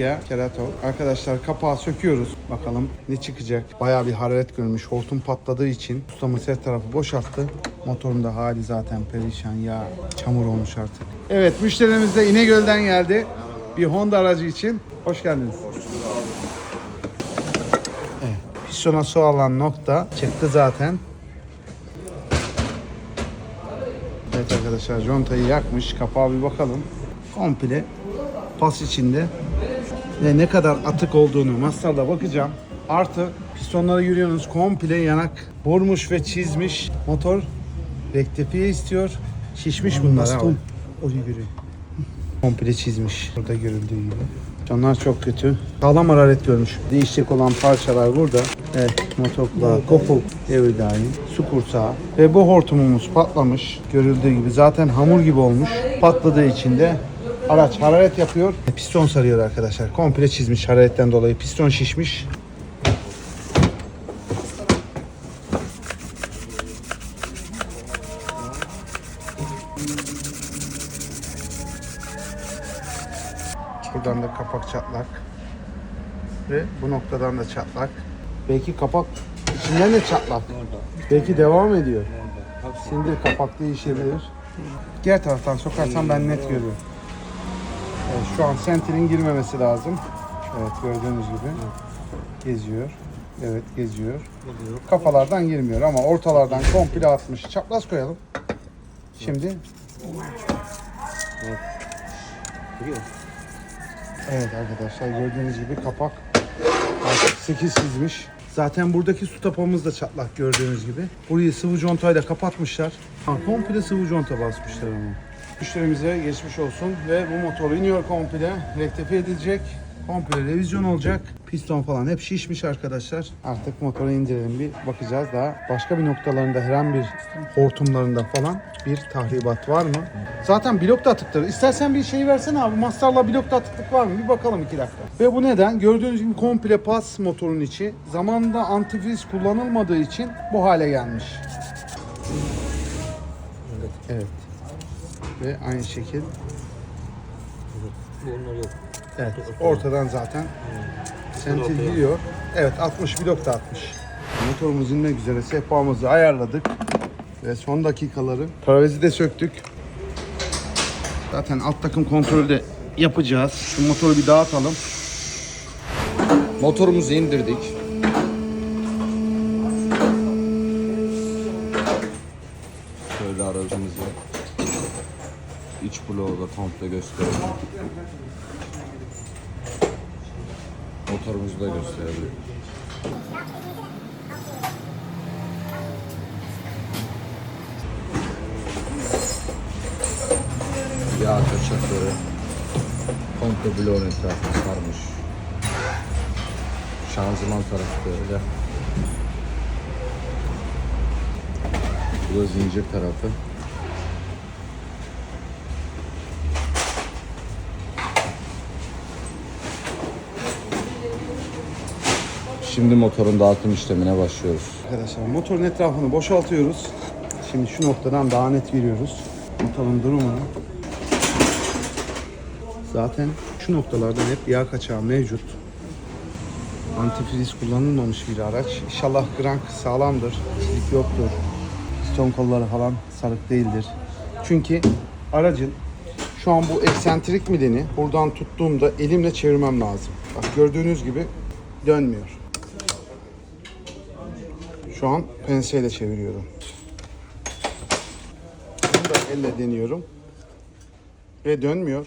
Ya Kerato. Arkadaşlar kapağı söküyoruz. Bakalım ne çıkacak. Bayağı bir hararet görmüş. Hortum patladığı için ustamız her tarafı boşalttı. Motorun da hali zaten perişan ya. Çamur olmuş artık. Evet müşterimiz de İnegöl'den geldi. Bir Honda aracı için. Hoş geldiniz. Evet. Pistona su alan nokta çıktı zaten. Evet arkadaşlar contayı yakmış. Kapağa bir bakalım. Komple pas içinde ve ne kadar atık olduğunu mastarla bakacağım. Artı pistonlara yürüyorsunuz komple yanak vurmuş ve çizmiş. Motor rektifiye istiyor. Şişmiş bunlar abi. Oraya göre. Komple çizmiş. Burada görüldüğü gibi. Onlar çok kötü. Sağlam hararet görmüş. Değişecek olan parçalar burada. Evet, kopuk, devir daim, su kursağı ve bu hortumumuz patlamış. Görüldüğü gibi zaten hamur gibi olmuş. Patladığı için de araç hararet yapıyor. Piston sarıyor arkadaşlar. Komple çizmiş hararetten dolayı. Piston şişmiş. Buradan da kapak çatlak. Ve bu noktadan da çatlak. Belki kapak içinden de çatlak. Belki devam ediyor. Sindir kapak değişebilir. Diğer taraftan sokarsam ben net görüyorum. Şu an senterin girmemesi lazım. Evet gördüğünüz gibi. Geziyor. Evet geziyor. Kafalardan girmiyor ama ortalardan komple atmış. Çapraz koyalım. Şimdi Evet arkadaşlar gördüğünüz gibi kapak artık 8 çizmiş. Zaten buradaki su tapamız da çatlak gördüğünüz gibi. Burayı sıvı contayla kapatmışlar. Ha, komple sıvı conta basmışlar ama. Müşterimize geçmiş olsun ve bu motor iniyor komple. Rektifiye edilecek. Komple revizyon olacak. Piston falan hep şişmiş arkadaşlar. Artık motoru indirelim bir bakacağız daha. Başka bir noktalarında herhangi bir hortumlarında falan bir tahribat var mı? Zaten blokta atıktır. İstersen bir şey versene abi. Mastarla blokta atıklık var mı? Bir bakalım iki dakika. Ve bu neden? Gördüğünüz gibi komple pas motorun içi. Zamanında antifriz kullanılmadığı için bu hale gelmiş. Evet. Ve aynı şekil. Evet, ortadan zaten sentil gidiyor. Evet, 60 blok da 60. Motorumuz inmek üzere sehpamızı ayarladık. Ve son dakikaları. Paravezi de söktük. Zaten alt takım kontrolü de yapacağız. Şu motoru bir dağıtalım. Motorumuzu indirdik. Şöyle aracımızı iç bloğu da komple gösterelim. Motorumuzu da gösterelim. Yağ kaçakları komple bloğun etrafına sarmış. Şanzıman tarafı da öyle. Bu da zincir tarafı. Şimdi motorun dağıtım işlemine başlıyoruz. Arkadaşlar motorun etrafını boşaltıyoruz. Şimdi şu noktadan daha net görüyoruz. Motorun durumunu. Zaten şu noktalardan hep yağ kaçağı mevcut. Antifriz kullanılmamış bir araç. İnşallah grank sağlamdır. Çizik yoktur. Piston kolları falan sarık değildir. Çünkü aracın şu an bu eksentrik mideni buradan tuttuğumda elimle çevirmem lazım. Bak gördüğünüz gibi dönmüyor. Şu an penseyle çeviriyorum. Bunu da elle deniyorum. Ve dönmüyor.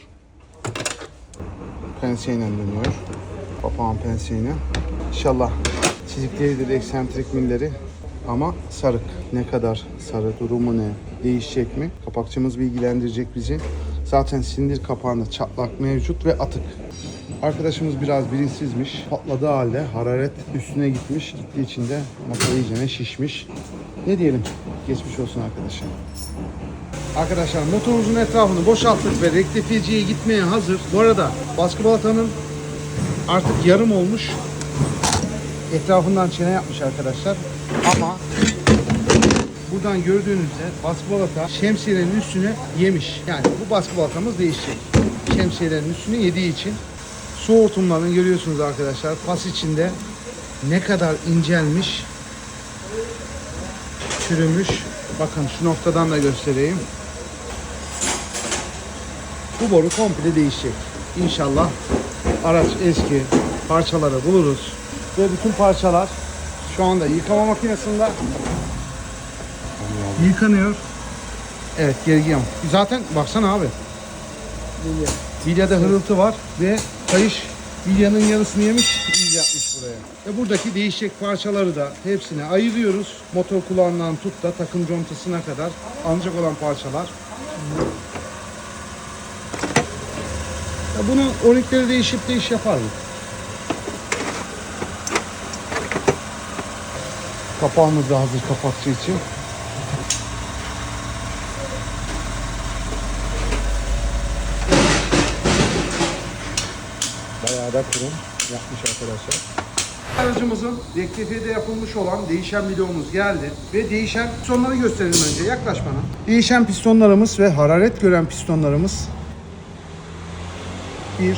Penseyle dönüyor. Papağan penseyle. İnşallah çizikleridir, eksentrik milleri. Ama sarık. Ne kadar sarı, durumu ne, değişecek mi? Kapakçımız bilgilendirecek bizi. Zaten sindir kapağında çatlak mevcut ve atık. Arkadaşımız biraz bilinçsizmiş. Patladığı halde hararet üstüne gitmiş. Gittiği için de motor iyicene şişmiş. Ne diyelim? Geçmiş olsun arkadaşlar. Arkadaşlar motorumuzun etrafını boşalttık ve rektifiyeciye gitmeye hazır. Bu arada baskı balatanın artık yarım olmuş. Etrafından çene yapmış arkadaşlar. Ama buradan gördüğünüzde baskı balata şemsiyenin üstüne yemiş. Yani bu baskı balatamız değişecek. Şemsiyelerin üstünü yediği için Su hortumlarını görüyorsunuz arkadaşlar. Pas içinde ne kadar incelmiş, çürümüş. Bakın şu noktadan da göstereyim. Bu boru komple değişecek. İnşallah araç eski parçaları buluruz. Ve bütün parçalar şu anda yıkama makinesinde yıkanıyor. Evet gergiyem. Zaten baksana abi. Bilyada hırıltı var ve kayış bilyanın yarısını yemiş, iz yapmış buraya. Ve buradaki değişecek parçaları da hepsini ayırıyoruz. Motor kulağından tut da takım contasına kadar alınacak olan parçalar. Ya bunu onikleri değişip değiş yapar mı? Kapağımız da hazır kapakçı için. Kurum yapmış arkadaşlar. Aracımızın rektifiyede yapılmış olan değişen videomuz geldi. Ve değişen pistonları gösterelim önce. Yaklaş bana. Değişen pistonlarımız ve hararet gören pistonlarımız. Bir.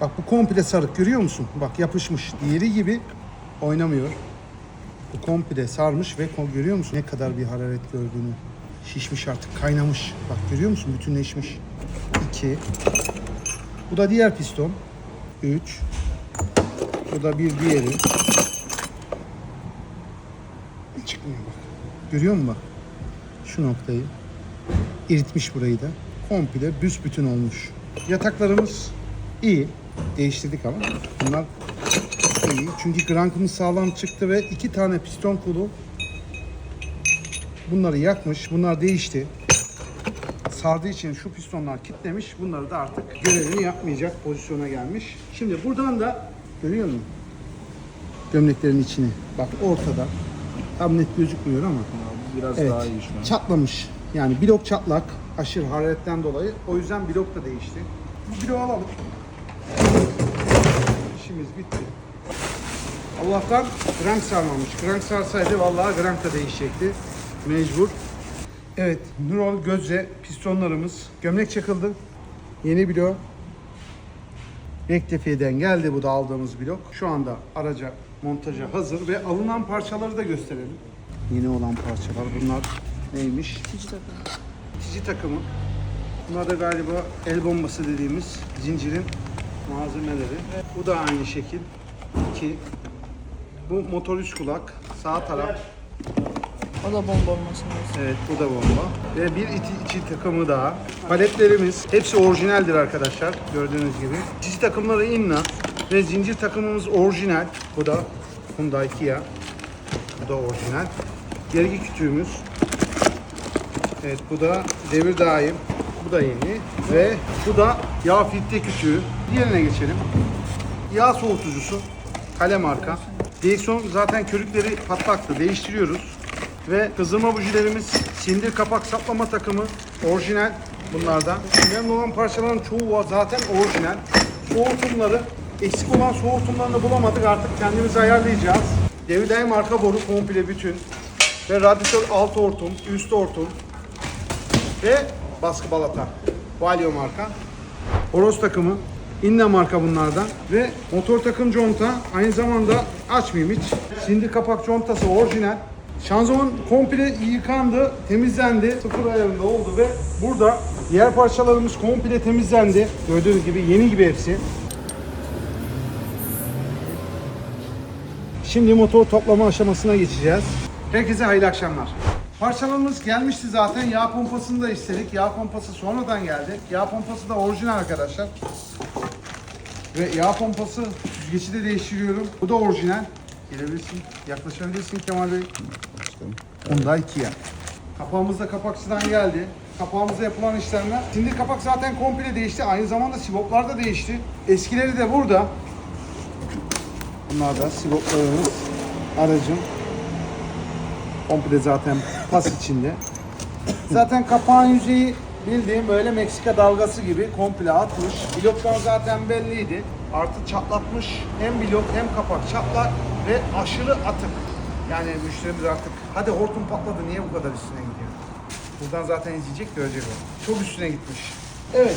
Bak bu komple sarık görüyor musun? Bak yapışmış. Diğeri gibi oynamıyor. Bu komple sarmış ve görüyor musun ne kadar bir hararet gördüğünü. Şişmiş artık kaynamış. Bak görüyor musun bütünleşmiş. 2. Bu da diğer piston. 3. Bu da bir diğeri. Çıkmıyor bak. Görüyor musun bak? Şu noktayı. eritmiş burayı da. Komple büsbütün olmuş. Yataklarımız iyi. Değiştirdik ama. Bunlar iyi. Çünkü grankımız sağlam çıktı ve iki tane piston kolu bunları yakmış. Bunlar değişti. Sardığı için şu pistonlar kitlemiş. Bunları da artık görevini yapmayacak pozisyona gelmiş. Şimdi buradan da görüyor musun? Gömleklerin içini. Bak ortada. Tam net gözükmüyor ama. Biraz Evet. daha iyi şu an. Çatlamış. Yani blok çatlak. Aşırı hararetten dolayı. O yüzden blok da değişti. Bu bloğu alalım. İşimiz bitti. Allah'tan grank sarmamış. Grank sarsaydı vallahi grank da değişecekti. Mecbur. Evet, Nurol Gözce pistonlarımız. Gömlek çakıldı. Yeni blok. Rektifiyeden geldi bu da aldığımız blok. Şu anda araca montaja hazır ve alınan parçaları da gösterelim. Yeni olan parçalar bunlar neymiş? Tici takımı. Bunlar da galiba el bombası dediğimiz zincirin malzemeleri. Bu da aynı şekil. 2. Bu motor üst kulak. Sağ taraf. O da bomba olmasın. Evet bu da bomba. Ve bir içi, içi takımı daha. Paletlerimiz hepsi orijinaldir arkadaşlar gördüğünüz gibi. Çizi takımları Inna ve zincir takımımız orijinal. Bu da Hyundai Kia. Bu da orijinal. Gergi kütüğümüz. Evet bu da devir daim. Bu da yeni. Ve bu da yağ filtre kütüğü. Diğerine geçelim. Yağ soğutucusu. Kale marka. Direksiyon zaten körükleri patlaktı. Değiştiriyoruz. Ve kızdırma bujilerimiz sindir kapak saplama takımı orijinal bunlardan. Önemli olan parçaların çoğu zaten orijinal. Soğutumları eksik olan soğutumlarını bulamadık artık kendimiz ayarlayacağız. Devriday marka boru komple bütün. Ve radyatör alt hortum, üst hortum ve baskı balata. Valio marka. Horoz takımı. Inna marka bunlardan. Ve motor takım conta aynı zamanda açmayayım hiç. Sindir kapak contası orijinal. Şanzıman komple yıkandı, temizlendi. Sıfır ayarında oldu ve burada diğer parçalarımız komple temizlendi. Gördüğünüz gibi yeni gibi hepsi. Şimdi motor toplama aşamasına geçeceğiz. Herkese hayırlı akşamlar. Parçalarımız gelmişti zaten. Yağ pompasını da istedik. Yağ pompası sonradan geldi. Yağ pompası da orijinal arkadaşlar. Ve yağ pompası süzgeci de değiştiriyorum. Bu da orijinal. Gelebilirsin, yaklaşabilirsin Kemal Bey. Hyundai Kia. Kapağımız da kapakçıdan geldi. Kapağımıza yapılan işlemler. Şimdi kapak zaten komple değişti. Aynı zamanda sivoplar da değişti. Eskileri de burada. Bunlar da sivoplarımız. Aracın. Komple zaten pas içinde. Zaten kapağın yüzeyi bildiğim böyle Meksika dalgası gibi komple atmış. Bloklar zaten belliydi. Artı çatlatmış. Hem blok hem kapak çatlak ve aşırı atık. Yani müşterimiz artık hadi hortum patladı niye bu kadar üstüne gidiyor? Buradan zaten izleyecek görecek o. Çok üstüne gitmiş. Evet.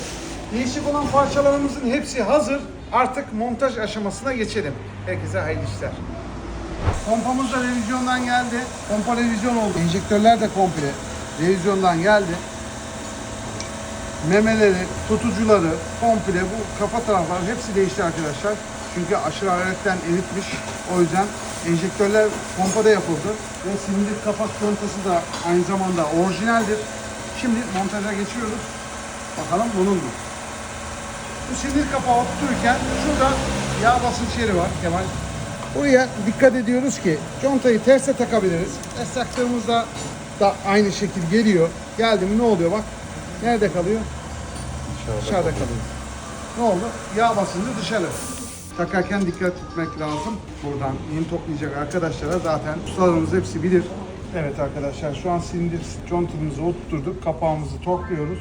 Değişik olan parçalarımızın hepsi hazır. Artık montaj aşamasına geçelim. Herkese hayırlı işler. Pompamız da revizyondan geldi. Pompa revizyon oldu. Enjektörler de komple revizyondan geldi. Memeleri, tutucuları, komple bu kafa tarafları hepsi değişti arkadaşlar. Çünkü aşırı hararetten eritmiş. O yüzden enjektörler pompada yapıldı. Ve silindir kapak contası da aynı zamanda orijinaldir. Şimdi montaja geçiyoruz. Bakalım bunun mu? Bu silindir kapağı otururken şurada yağ basınç yeri var Kemal. Buraya dikkat ediyoruz ki contayı terse takabiliriz. Ters taktığımızda da aynı şekil geliyor. Geldi mi ne oluyor bak. Nerede kalıyor? Dışarıda kalıyor. Ne oldu? Yağ basıncı dışarı. Takarken dikkat etmek lazım. Buradan yeni toplayacak arkadaşlara zaten ustalarımız hepsi bilir. Evet arkadaşlar şu an silindir contamızı oturtturduk. Kapağımızı torkluyoruz.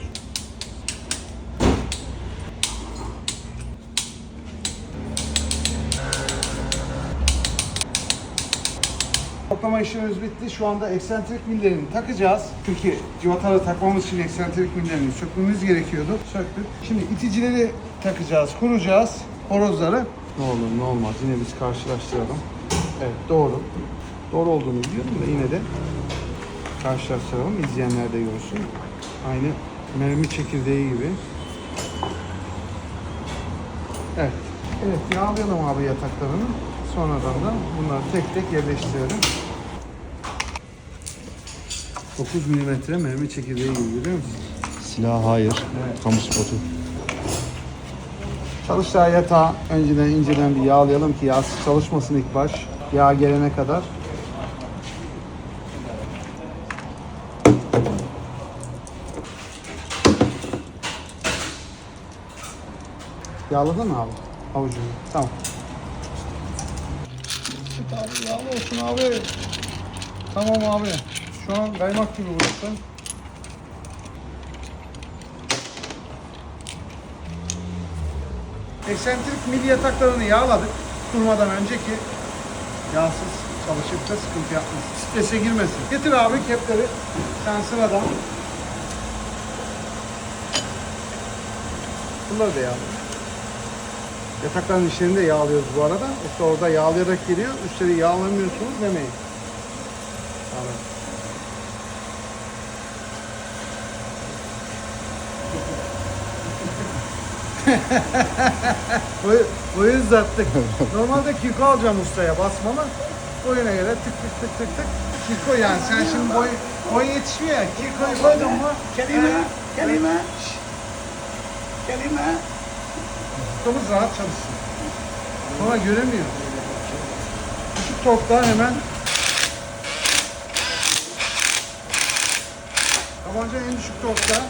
Toplama işlemimiz bitti. Şu anda eksentrik millerini takacağız. Çünkü civataları takmamız için eksentrik millerini sökmemiz gerekiyordu. Söktük. Şimdi iticileri takacağız, kuracağız. Horozları. Ne olur ne olmaz yine biz karşılaştıralım. Evet doğru. Doğru olduğunu biliyorum da yine de karşılaştıralım. İzleyenler de görsün. Aynı mermi çekirdeği gibi. Evet. Evet yağlayalım abi yataklarını. Sonradan da bunları tek tek yerleştirelim. 9 milimetre mermi çekirdeği gibi görüyor musun? Silah hayır. Evet. Kamu spotu. Çalıştığı yatağı önceden inceden bir yağlayalım ki yağsız çalışmasın ilk baş. Yağ gelene kadar. Yağladın mı abi? Avucunu. Tamam. Süt abi yağlı olsun abi. Tamam abi. Şu an kaymak gibi burası. Eksentrik mil yataklarını yağladık. Durmadan önceki yağsız çalışıp da sıkıntı yapmasın. Strese girmesin. Getir abi kepleri. Sen sıradan. Bunları da yağlı. Yatakların içlerini de yağlıyoruz bu arada. İşte orada yağlayarak geliyor. Üstleri yağlamıyorsunuz demeyin. Boyu, boyu uzattık. Normalde kiko alacağım ustaya basmalı. Boyuna göre tık tık tık tık tık. Kiko yani sen şimdi boy, boy yetişmiyor ya. Kiko'yu koydun mu? Kelime, Ee, kelime. şş, Kelime. Ustamız rahat çalışsın. Sonra göremiyor. Küçük torkta hemen Tabanca en düşük torkta.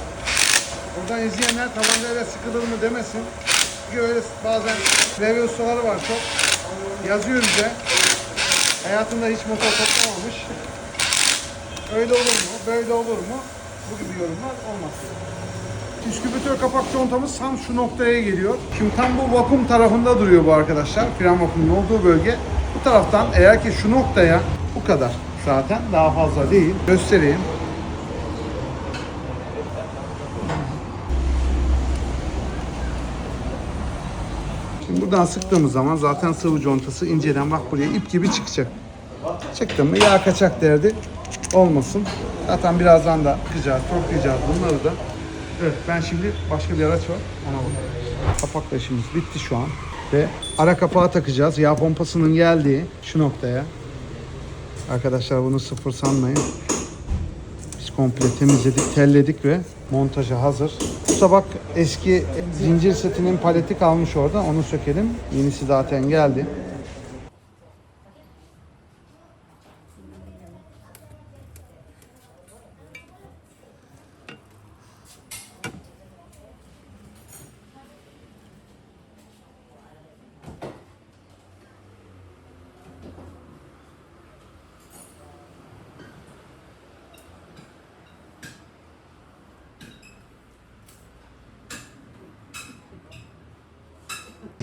Buradan izleyenler tabancayla sıkılır mı demesin. Çünkü öyle bazen levye ustaları var çok. Yazıyor bize. Hayatında hiç motor toplamamış. Öyle olur mu? Böyle olur mu? Bu gibi yorumlar olmasın. Distribütör kapak contamız tam şu noktaya geliyor. Şimdi tam bu vakum tarafında duruyor bu arkadaşlar. Fren vakumunun olduğu bölge. Bu taraftan eğer ki şu noktaya bu kadar zaten daha fazla değil. Göstereyim. Şimdi buradan sıktığımız zaman zaten sıvı contası inceden bak buraya ip gibi çıkacak. Çıktı mı yağ kaçak derdi olmasın. Zaten birazdan da sıkacağız, torklayacağız bunları da. Evet ben şimdi başka bir araç var ona bakalım. Kapakla işimiz bitti şu an. Ve ara kapağı takacağız. Yağ pompasının geldiği şu noktaya. Arkadaşlar bunu sıfır sanmayın. Biz komple temizledik, telledik ve montaja hazır. Bu sabah eski zincir setinin paleti kalmış orada. Onu sökelim. Yenisi zaten geldi.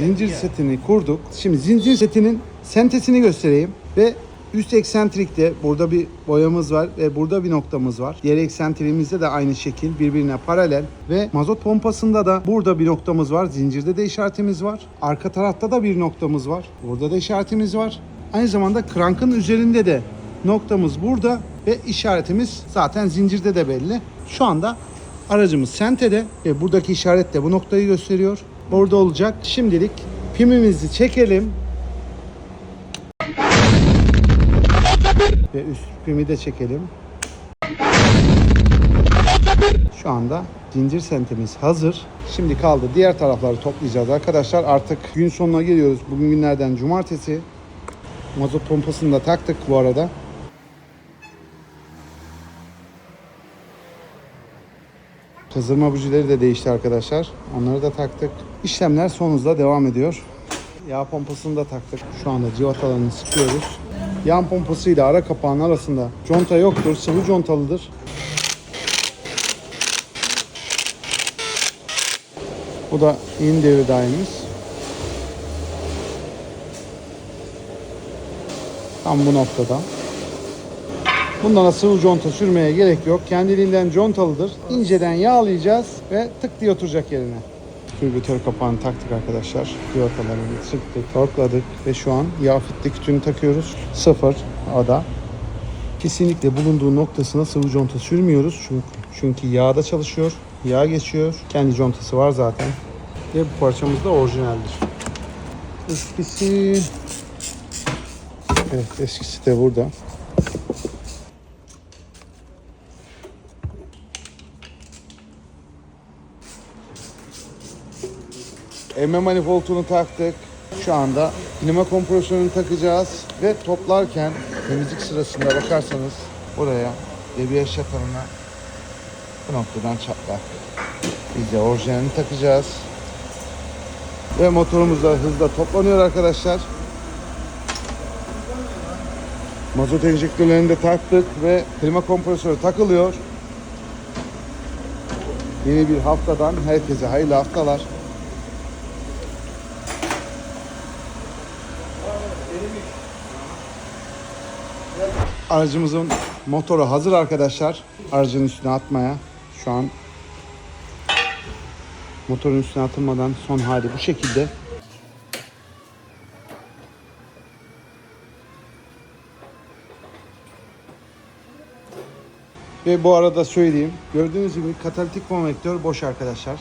Zincir setini kurduk. Şimdi zincir setinin sentesini göstereyim ve Üst eksentrikte burada bir boyamız var ve burada bir noktamız var. Diğer eksentriğimizde de aynı şekil birbirine paralel ve mazot pompasında da burada bir noktamız var. Zincirde de işaretimiz var. Arka tarafta da bir noktamız var. Burada da işaretimiz var. Aynı zamanda krankın üzerinde de noktamız burada ve işaretimiz zaten zincirde de belli. Şu anda aracımız Sente'de ve buradaki işaret de bu noktayı gösteriyor. Orada olacak. Şimdilik pimimizi çekelim. Ve üst pimi de çekelim. Şu anda zincir sentimiz hazır. Şimdi kaldı diğer tarafları toplayacağız arkadaşlar. Artık gün sonuna geliyoruz. Bugün günlerden cumartesi. Mazot pompasını da taktık bu arada. Kızdırma bujileri de değişti arkadaşlar. Onları da taktık. İşlemler son hızla devam ediyor. Yağ pompasını da taktık. Şu anda civatalarını sıkıyoruz. Yan pompasıyla ara kapağın arasında conta yoktur. Sıvı contalıdır. Bu da in devir daimimiz. Tam bu noktada. Bundan da sıvı conta sürmeye gerek yok. Kendiliğinden contalıdır. İnceden yağlayacağız ve tık diye oturacak yerine. Türbütör kapağını taktık arkadaşlar. Civatalarını sıktık, torkladık ve şu an yağ fitli takıyoruz. Sıfır ada. Kesinlikle bulunduğu noktasına sıvı conta sürmüyoruz. Çünkü, çünkü yağda çalışıyor. Yağ geçiyor. Kendi contası var zaten. Ve bu parçamız da orijinaldir. Eskisi... Evet eskisi de burada. Emme manifoldunu taktık. Şu anda klima kompresörünü takacağız ve toplarken temizlik sırasında bakarsanız buraya debriyaj şakanına bu noktadan çatlak. Biz de orijinalini takacağız. Ve motorumuz da hızla toplanıyor arkadaşlar. Mazot enjektörlerini de taktık ve klima kompresörü takılıyor. Yeni bir haftadan herkese hayırlı haftalar. Aracımızın motoru hazır arkadaşlar. Aracın üstüne atmaya. Şu an motorun üstüne atılmadan son hali bu şekilde. Ve bu arada söyleyeyim. Gördüğünüz gibi katalitik konvektör boş arkadaşlar.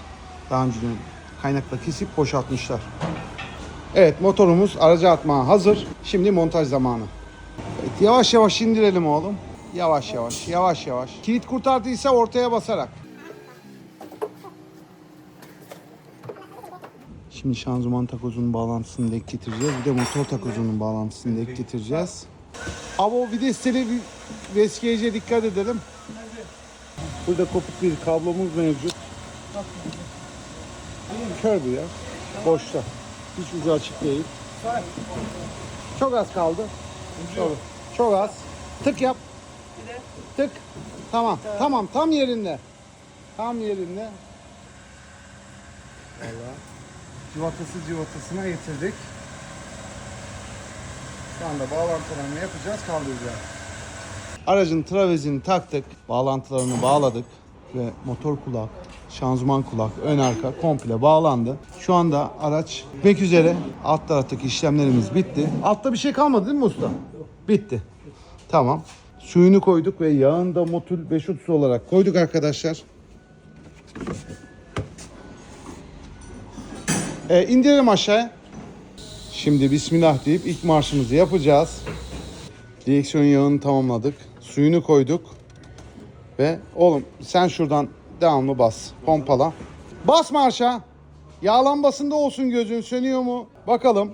Daha önceden kaynakla kesip boşaltmışlar. Evet motorumuz araca atmaya hazır. Şimdi montaj zamanı. Yavaş yavaş indirelim oğlum. Yavaş yavaş, yavaş yavaş. Kilit kurtardıysa ortaya basarak. Şimdi şanzıman takozunun bağlantısını denk getireceğiz. Bir de motor takozunun bağlantısını denk getireceğiz. Abi o vitesleri bir VSG'ye dikkat edelim. Burada kopuk bir kablomuz mevcut. Kör bu ya. Boşta. Hiç ucu açık değil. Çok az kaldı. Çok, çok az. Tık yap. Tık. Tamam. Tamam. Tam yerinde. Tam yerinde. Vallahi. Civatası civatasına getirdik. Şu anda bağlantılarını yapacağız, kaldıracağız. Aracın travezini taktık, bağlantılarını bağladık ve motor kulak, şanzıman kulak, ön arka komple bağlandı. Şu anda araç bitmek üzere. Alt taraftaki işlemlerimiz bitti. Altta bir şey kalmadı değil mi usta? Bitti. Tamam. Suyunu koyduk ve yağını da Motul 530 olarak koyduk arkadaşlar. Ee, indirelim aşağıya. Şimdi Bismillah deyip ilk marşımızı yapacağız. Direksiyon yağını tamamladık. Suyunu koyduk. Ve oğlum sen şuradan devamlı bas. Pompala. Bas marşa. Yağ lambasında olsun gözün sönüyor mu? Bakalım.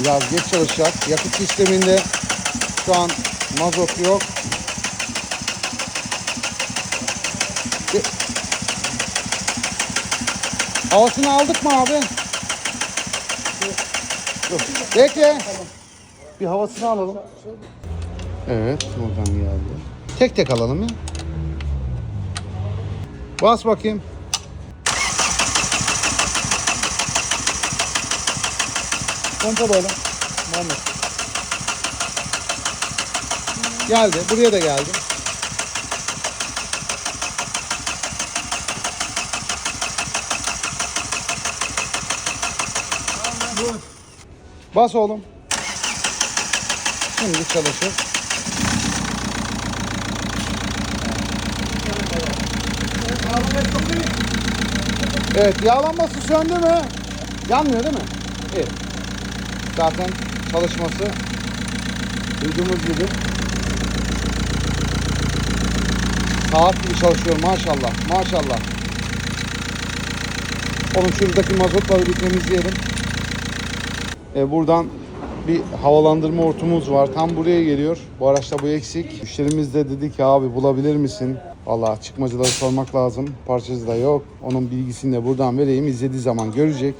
Biraz geç çalışacak. Yakıt sisteminde şu an mazot yok. Havasını aldık mı abi? Bekle. Bir havasını alalım. Evet, oradan geldi. Tek tek alalım ya. Bas bakayım. Pompala oğlum. Muhammed. Geldi. Buraya da geldi. Bas oğlum. Şimdi çalışır. Evet yağlanması söndü mü? Yanmıyor değil mi? İyi. Zaten çalışması duyduğumuz gibi saat gibi çalışıyor maşallah maşallah. Onun şuradaki mazotları bir temizleyelim. E, buradan bir havalandırma hortumumuz var. Tam buraya geliyor. Bu araçta bu eksik. Müşterimiz de dedi ki abi bulabilir misin? Valla çıkmacıları sormak lazım. Parçası da yok. Onun bilgisini de buradan vereyim. İzlediği zaman görecek.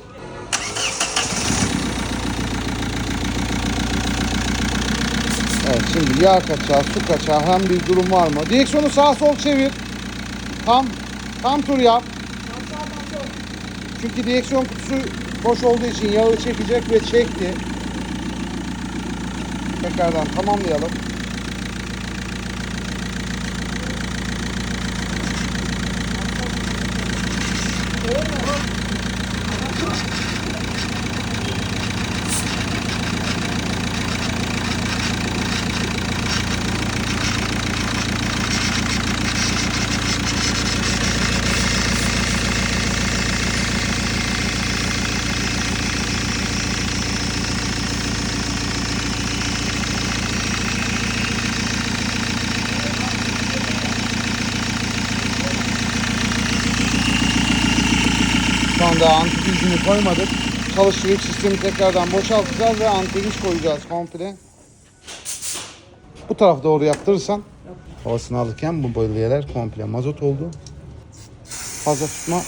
Evet şimdi yağ kaçağı, su kaçağı hem bir durum var mı? Direksiyonu sağ sol çevir. Tam tam tur yap. Çünkü direksiyon kutusu boş olduğu için yağı çekecek ve çekti. Tekrardan tamamlayalım. Şu anda antifrizini koymadık. Çalıştırıp sistemi tekrardan boşaltacağız ve antifriz koyacağız komple. Bu tarafa doğru yaptırırsan havasını alırken bu bölgeler komple mazot oldu. Fazla tutma.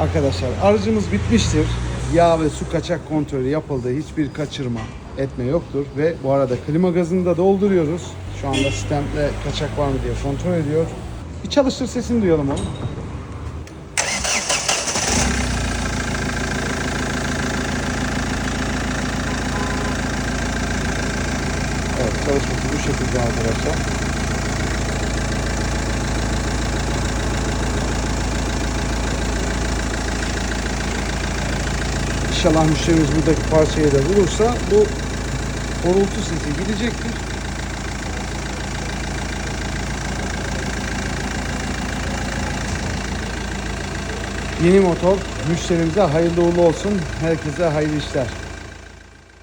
Arkadaşlar aracımız bitmiştir. Yağ ve su kaçak kontrolü yapıldı. Hiçbir kaçırma etme yoktur. Ve bu arada klima gazını da dolduruyoruz. Şu anda sistemde kaçak var mı diye kontrol ediyor. Bir çalıştır sesini duyalım oğlum. Evet şekilde arkadaşlar. İnşallah müşterimiz buradaki parçayı da bulursa bu horultu sesi gidecektir. Yeni motor müşterimize hayırlı uğurlu olsun. Herkese hayırlı işler.